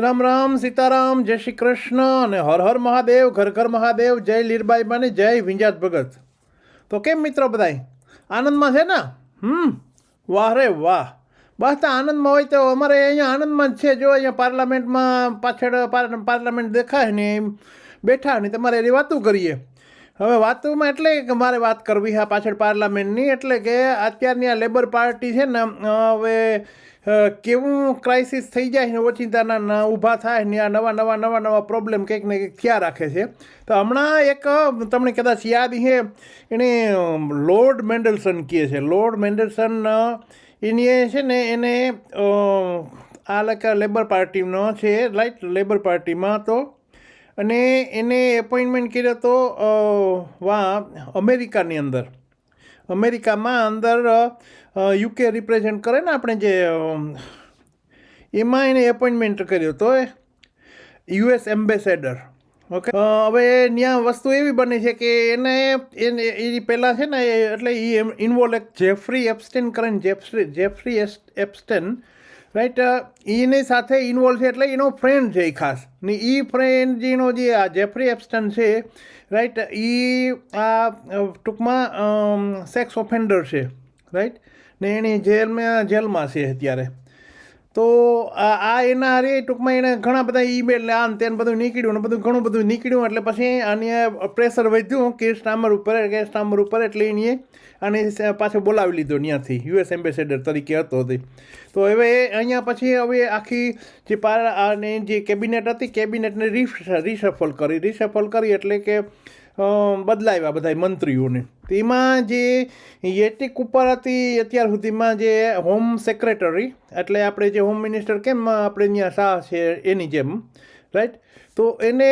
રામ રામ, સીતારામ, જય શ્રી કૃષ્ણ અને હર હર મહાદેવ, ઘર ઘર મહાદેવ, જય લીરબાઈ માને જય વિંજાત ભગત. તો કેમ મિત્રો બધાય? આનંદમાં છે ને? હમ, વાહ રે વાહ. બસ તો આનંદમાં હોય તો અમારે અહીંયા આનંદમાં જ છે. જો અહીંયા પાર્લામેન્ટમાં પાછળ પાર્લામેન્ટ દેખાય ને એમ બેઠા ને તમારે એની વાતું કરીએ. હવે વાતોમાં એટલે કે મારે વાત કરવી હા પાછળ પાર્લામેન્ટની, એટલે કે અત્યારની આ લેબર પાર્ટી છે ને હવે કેવું ક્રાઇસિસ થઈ જાય ને ઓચિંતાના ઊભા થાય ને આ નવા નવા નવા નવા પ્રોબ્લેમ કંઈક ને કંઈક થયા રાખે છે. તો હમણાં એક તમને કદાચ યાદ છે, એને લોર્ડ મેન્ડલસન કહે છે. લોર્ડ મેન્ડલસન એની છે ને, એને આ લેબર પાર્ટીનો છે લાઇટ લેબર પાર્ટીમાં તો અને એને એપોઇન્ટમેન્ટ કર્યો તો વા અમેરિકાની અંદર. અમેરિકામાં અંદર યુકે રિપ્રેઝેન્ટ કરે ને આપણે જે એમાં એને એપોઇન્ટમેન્ટ કર્યો તો યુએસ એમ્બેસેડર ઓકે હવે ત્યાં વસ્તુ એવી બની છે કે એને એને એ પહેલાં છે ને, એ એટલે એ involve Jeffrey Epstein Jeffrey Jeffrey S- Epstein right એની સાથે ઇન્વોલ્વ છે એટલે એનો ફ્રેન્ડ છે એ ખાસ. ને એ ફ્રેન્ડ જેનો જે આ જેફરી એપ્સ્ટન છે રાઈટ એ આ ટૂંકમાં સેક્સ ઓફેન્ડર છે. રાઈટ ને એની જેલમાં જેલમાં છે અત્યારે. તો આ એના હારે ટૂંકમાં એને ઘણા બધા ઈમેલ ને આ ને તેને બધું નીકળ્યું ને બધું ઘણું બધું નીકળ્યું એટલે પછી આને પ્રેશર વધ્યું કે સ્ટામર ઉપર કે સ્ટામર ઉપર એટલે એને અને પાછો બોલાવી લીધો ત્યાંથી યુએસ એમ્બેસેડર તરીકે હતો તે. તો હવે અહીંયા પછી હવે આખી જે પાર અને જે કેબિનેટ હતી કેબિનેટને રિસ, રિસફલ કરી રિસફલ કરી એટલે કે બદલાવ્યા બધા મંત્રીઓને. તેમાં જે યેટિક ઉપર હતી અત્યાર સુધીમાં જે હોમ સેક્રેટરી એટલે આપણે જે હોમ મિનિસ્ટર કેમ આપણે ત્યાં શાહ છે એની જેમ રાઈટ તો એને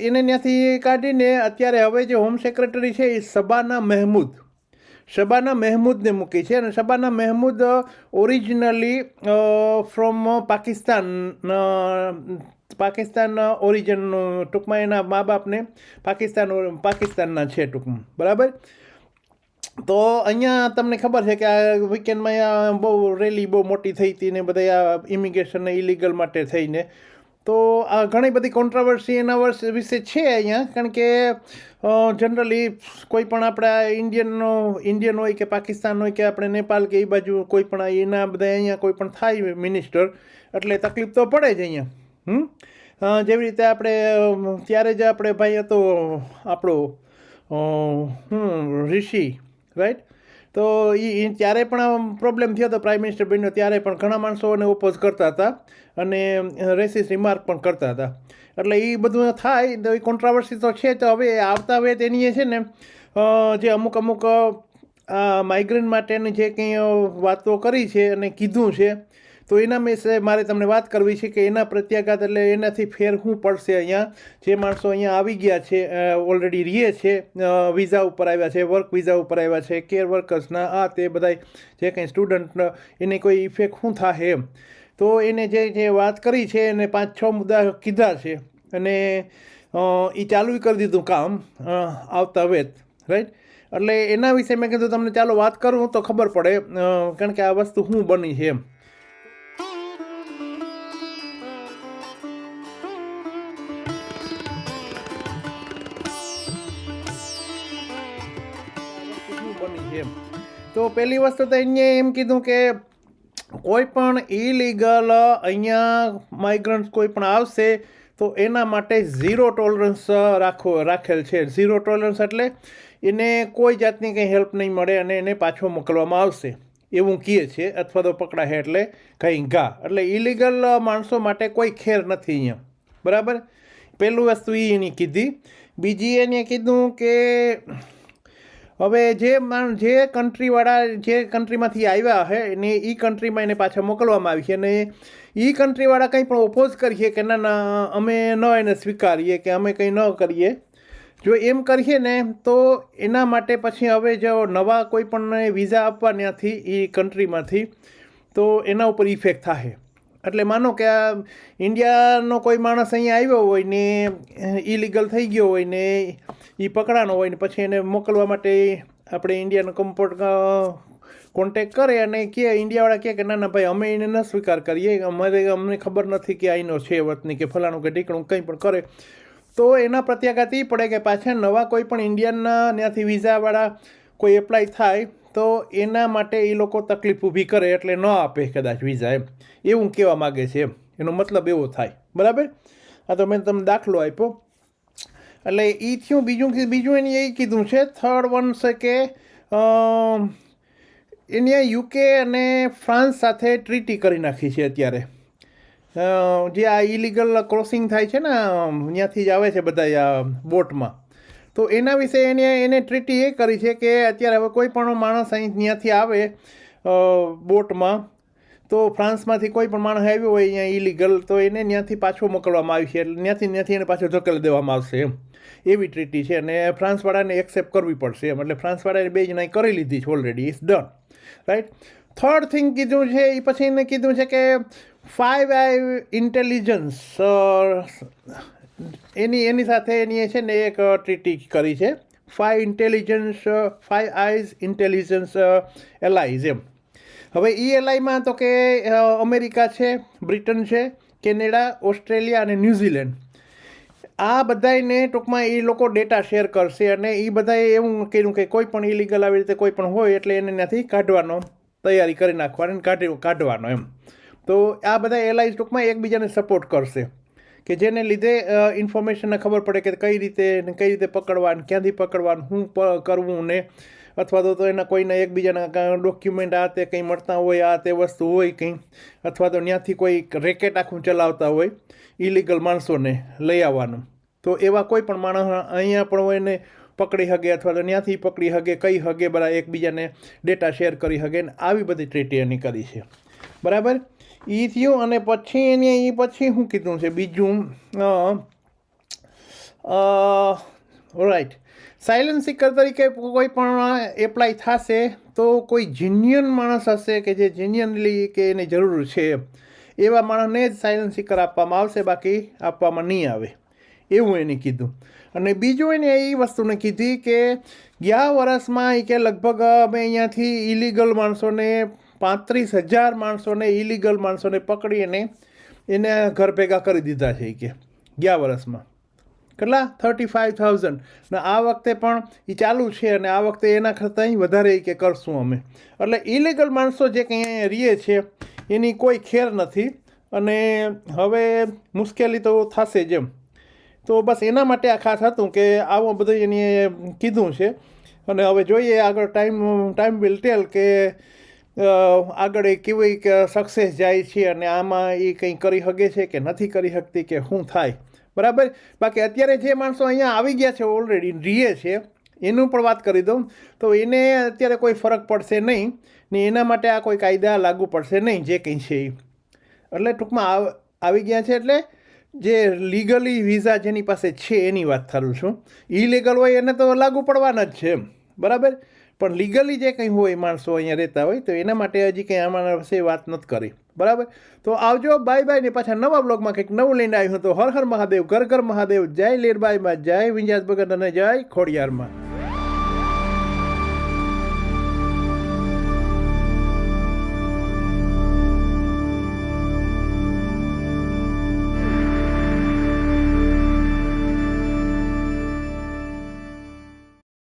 એને ત્યાંથી કાઢીને અત્યારે હવે જે હોમ સેક્રેટરી છે એ સબાના મહેમૂદ શબાના મહેમૂદને મૂકી છે અને શબાના મહેમૂદ ઓરિજિનલી ફ્રોમ પાકિસ્તાન પાકિસ્તાન ઓરિજિનનું ટૂંકમાં એના મા બાપને પાકિસ્તાન, પાકિસ્તાનના છે ટૂંકમાં, બરાબર? તો અહીંયા તમને ખબર છે કે આ વીકેન્ડમાં અહીંયા બહુ રેલી બહુ મોટી થઈ હતી ને બધા આ ઇમિગ્રેશન ઇલીગલ માટે થઈને. તો આ ઘણી બધી કોન્ટ્રાવર્સી એના વર્ષ વિશે છે અહીંયા કારણ કે જનરલી કોઈ પણ આપણા ઇન્ડિયનનો ઇન્ડિયન હોય કે પાકિસ્તાન હોય કે આપણે નેપાલ કે એ બાજુ કોઈ પણ એના બધા અહીંયા કોઈ પણ થાય મિનિસ્ટર એટલે તકલીફ તો પડે જ અહીંયા. હમ? જેવી રીતે આપણે ત્યારે જ આપણે ભાઈ હતો આપણો અ, હું ઋષિ રાઈટ તો એ ત્યારે પણ પ્રોબ્લેમ થયો હતો. પ્રાઇમ મિનિસ્ટર બન્યો ત્યારે પણ ઘણા માણસોને ઓપોઝ કરતા હતા અને રેસિસ રિમાર્ક પણ કરતા હતા. એટલે એ બધું થાય, તો એ કોન્ટ્રાવર્સી તો છે તો હવે આવતા હવે તેની છે ને જે અમુક અમુક માઇગ્રેન માટેની જે કંઈ વાતો કરી છે અને કીધું છે તો એના વિશે મારે તમને વાત કરવી છે કે એના પ્રત્યાઘાત એટલે એનાથી ફેર શું પડશે અહીંયા? જે માણસો અહીંયા આવી ગયા છે ઓલરેડી રહીએ છે વિઝા ઉપર આવ્યા છે વર્ક વિઝા ઉપર આવ્યા છે કેર વર્કર્સના આ તે બધાય જે કંઈ સ્ટુડન્ટ એને કોઈ ઇફેક્ટ શું થાય એમ? તો એને જે જે વાત કરી છે, એને પાંચ, છ મુદ્દા કીધા છે, અને એ ચાલુ કરી દીધું કામ આવતા વેત રાઈટ એટલે એના વિશે મેં કીધું, તમને ચાલો વાત કરું તો ખબર પડે કારણ કે આ વસ્તુ શું બની છે એમ. એમ તો પહેલી વસ્તુ તો અહીંયા એમ કીધું કે કોઈ પણ ઇલીગલ અહીંયા માઇગ્રન્ટ કોઈ પણ આવશે તો એના માટે ઝીરો ટોલરન્સ રાખો, રાખેલ છે. ઝીરો ટોલરન્સ એટલે એને કોઈ જાતની કંઈ હેલ્પ નહીં મળે અને એને પાછો મોકલવામાં આવશે. એવું કહે છે, અથવા તો પકડાશે એટલે કંઈ ઘા. એટલે ઇલીગલ માણસો માટે કોઈ ખેર નથી અહીંયા. બરાબર? પહેલું વસ્તુ એ એની કીધી. બીજી એને કીધું કે હવે જે જે કન્ટ્રીવાળા જે કન્ટ્રીમાંથી આવ્યા હે ને એ કન્ટ્રીમાં એને પાછા મોકલવામાં આવી છે. અને એ કન્ટ્રીવાળા કંઈ પણ ઓપોઝ કરીએ કે ના ના, અમે ન એને સ્વીકારીએ કે અમે કંઈ ન કરીએ. જો એમ કરીએ ને, તો એના માટે પછી હવે જો નવા કોઈ પણ વિઝા આપવા ત્યાંથી એ કન્ટ્રીમાંથી તો એના ઉપર ઇફેક્ટ થાય એટલે માનો કે આ ઇન્ડિયાનો કોઈ માણસ અહીંયા આવ્યો હોય ને ઇલીગલ થઈ ગયો હોય ને એ પકડાનો હોય ને પછી એને મોકલવા માટે આપણે ઇન્ડિયાનો કમ્પોર્ટ કોન્ટેક કરે અને કે ઇન્ડિયાવાળા કહે કે, ના ના, ભાઈ, અમે એને ન સ્વીકાર કરીએ. અમારે, અમને ખબર નથી કે અહીંનો છે વતની કે ફલાણું કે ઢીકણું, કંઈ પણ કરે. તો એના પ્રત્યાઘાત એ પડે કે પાછા નવા કોઈ પણ ઇન્ડિયનના ત્યાંથી વિઝાવાળા કોઈ એપ્લાય થાય તો એના માટે એ લોકો તકલીફ ઊભી કરે એટલે ન આપે કદાચ વિઝા એમ. એવું કહેવા માગે છે એમ. એનો મતલબ એવો થાય. બરાબર? આ તો મેં તમને દાખલો આપ્યો. એટલે એ થયું બીજું બીજું એને એ કીધું છે થર્ડ વન છે કે એને યુકે અને ફ્રાન્સ સાથે ટ્રીટી કરી નાખી છે અત્યારે. જે આ ઇલીગલ ક્રોસિંગ થાય છે ને ત્યાંથી જ આવે છે બધા બોટમાં. તો એના વિશે એને એને ટ્રીટી એ કરી છે કે અત્યારે હવે કોઈ પણ માણસ અહીં ત્યાંથી આવે બોટમાં, તો ફ્રાન્સમાંથી કોઈ પણ માણસ આવ્યો હોય અહીંયા ઇલીગલ તો એને ત્યાંથી પાછો મોકલવામાં આવ્યું છે. એટલે ત્યાંથી ત્યાંથી એને પાછો ધકેલી દેવામાં આવશે એમ. એવી ટ્રીટી છે અને ફ્રાન્સવાળાને એક્સેપ્ટ કરવી પડશે એમ. એટલે ફ્રાન્સવાળાએ બે જણાએ કરી લીધી છે already is done right third thing કીધું છે એ પછી એને કીધું છે કે ફાઇવ આઈ ઇન્ટેલિજન્સ એની એની સાથે એની છે ને એક ટ્રીટી કરી છે. Five intelligence five eyes intelligence allies એમ. હવે એ એલઆઈમાં તો કે અમેરિકા છે, બ્રિટન છે, કેનેડા, ઓસ્ટ્રેલિયા અને ન્યૂઝીલેન્ડ. આ બધાને ટૂંકમાં એ લોકો ડેટા શેર કરશે અને એ બધાએ એવું કર્યું કે કોઈ પણ ઇલીગલ આવી રીતે કોઈ પણ હોય એટલે એને ત્યાંથી કાઢવાનો, તૈયારી કરી નાખવાની કાઢી કાઢવાનો એમ. તો આ બધા એલઆઈઝ ટૂંકમાં એકબીજાને સપોર્ટ કરશે. કે જેને લીધે ઇન્ફોર્મેશનને ખબર પડે કે કઈ રીતે ને કઈ રીતે પકડવાનું ક્યાંથી પકડવાનું શું કરવું ને, અથવા તો એના કોઈના એકબીજાના ડોક્યુમેન્ટ આ તે કંઈ મળતા હોય, આ તે વસ્તુ હોય કંઈ, અથવા તો ત્યાંથી કોઈ રેકેટ આખું ચલાવતા હોય ઇલીગલ માણસોને લઈ આવવાનું. તો એવા કોઈ પણ માણસ અહીંયા પણ હોય એને પકડી હગે અથવા તો ત્યાંથી પકડી હગે, કઈ હગે, બધા એકબીજાને ડેટા શેર કરી હગે ને આવી બધી ટ્રીટી એની કરી છે. બરાબર? એ થયું અને પછી એને એ પછી શું કીધું છે? બીજું રાઈટ સાયલન્ટ સિકર તરીકે કોઈ પણ એપ્લાય થશે તો કોઈ જીનિયન માણસ હશે કે જે જીનિયનલી કે એની જરૂર છે. એવા માણસને જ સાયલન્ટ સિકર આપવામાં આવશે, બાકી આપવામાં નહીં આવે. એવું એને કીધું. અને બીજું એને એ વસ્તુને કીધી કે ગયા વર્ષમાં એ કે લગભગ અમે અહીંયાથી ઇલીગલ માણસોને પાંત્રીસ હજાર માણસોને ઇલીગલ માણસોને પકડીને એને ઘર ભેગા કરી દીધા છે કે, ગયા વર્ષમાં કેટલા? Thirty five thousand. ને આ વખતે પણ એ ચાલુ છે અને આ વખતે એના કરતાં વધારે કે કરશું અમે. એટલે ઇલીગલ માણસો જે કંઈ રહીએ છે, એની કોઈ ખેર નથી. અને હવે મુશ્કેલી તો થશે જ એમ. તો બસ એના માટે આ ખાસ હતું કે આવું બધું એની કીધું છે. અને હવે જોઈએ આગળ ટાઈમ ટાઈમ વિલ ટેલ કે આગળ એ કેવી સક્સેસ જાય છે અને આમાં એ કંઈ કરી શકે છે કે નથી કરી શકતી કે શું થાય. બરાબર? બાકી અત્યારે જે માણસો અહીંયા આવી ગયા છે ઓલરેડી રીએ છે, એનું પણ વાત કરી દઉં. તો એને અત્યારે કોઈ ફરક પડશે નહીં ને એના માટે આ કોઈ કાયદા લાગુ પડશે નહીં, જે કંઈ છે એ. એટલે ટૂંકમાં આવી ગયા છે એટલે જે લીગલી વિઝા જેની પાસે છે એની વાત કરું છું. ઇલીગલ હોય એને તો લાગુ પડવાના જ છે બરાબર? પણ લીગલી જે કંઈ હોય માણસો અહીંયા રહેતા હોય, તો એના માટે હજી કંઈ આમાં વિશે વાત નથી કરી. બરાબર? તો આવજો બાય બાય ને પાછા નવા બ્લોગમાં કંઈક નવું લઈને આવ્યું તો હર હર મહાદેવ, ઘર ઘર મહાદેવ, જય લીરબાઈમાં, જય વિંજાસ ભગત અને જય ખોડિયારમાં.